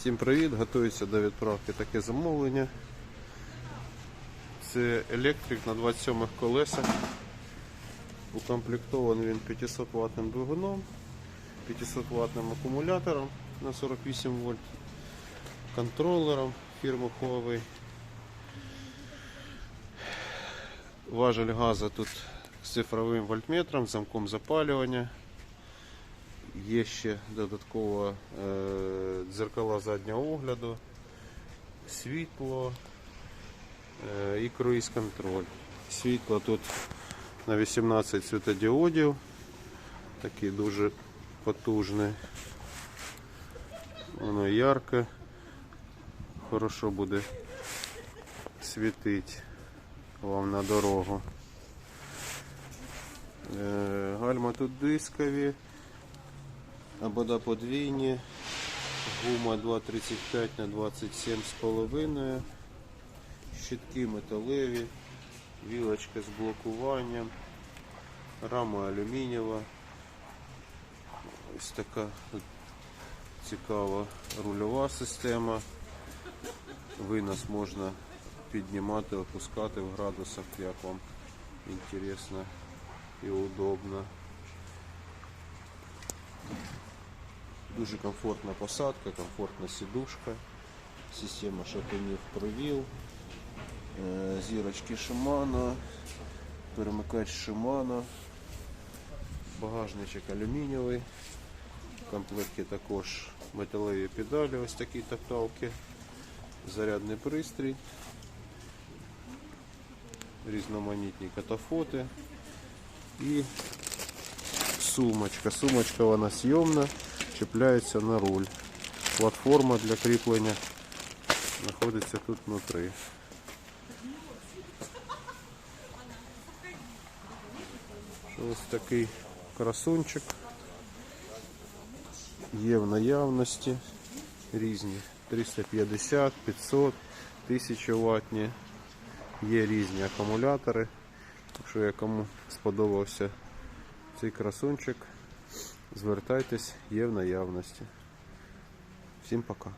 Всім привіт! Готується до відправки таке замовлення. Це електрик на 27 колесах. Укомплектований він 500 ваттним двигуном, 500 ваттним акумулятором на 48 вольт, контролером фірми Huawei. Важель газу тут з цифровим вольтметром, замком запалювання. Є ще додатково е, дзеркала заднього огляду, світло е, і круїз контроль. Світло тут на 18 світодіодів, такий дуже потужний. Воно ярке, хорошо буде світити вам на дорогу. Е, Гальма тут дискові. Обода подвійні, гума 2,35 на 27,5, щитки металеві, вілочка з блокуванням, рама алюмінієва. Ось така цікава рульова система. Винос можна піднімати, опускати в градусах, як вам інтересно і удобно. Дуже комфортна посадка, комфортна сідушка, система шатунів провіл, е, зірочки Shimano, перемикач Shimano, багажничок алюмінієвий, в комплекті також металеві педалі, ось такі топталки, зарядний пристрій, різноманітні катафоти і сумочка. Сумочка вона зйомна, чіпляється на руль. Платформа для кріплення знаходиться тут внутрі. Ось такий красунчик. Є в наявності різні 350, 500, 1000 ваттні. Є різні акумулятори. Якщо я кому сподобався цей красунчик, звертайтесь, є в наявності. Всім пока.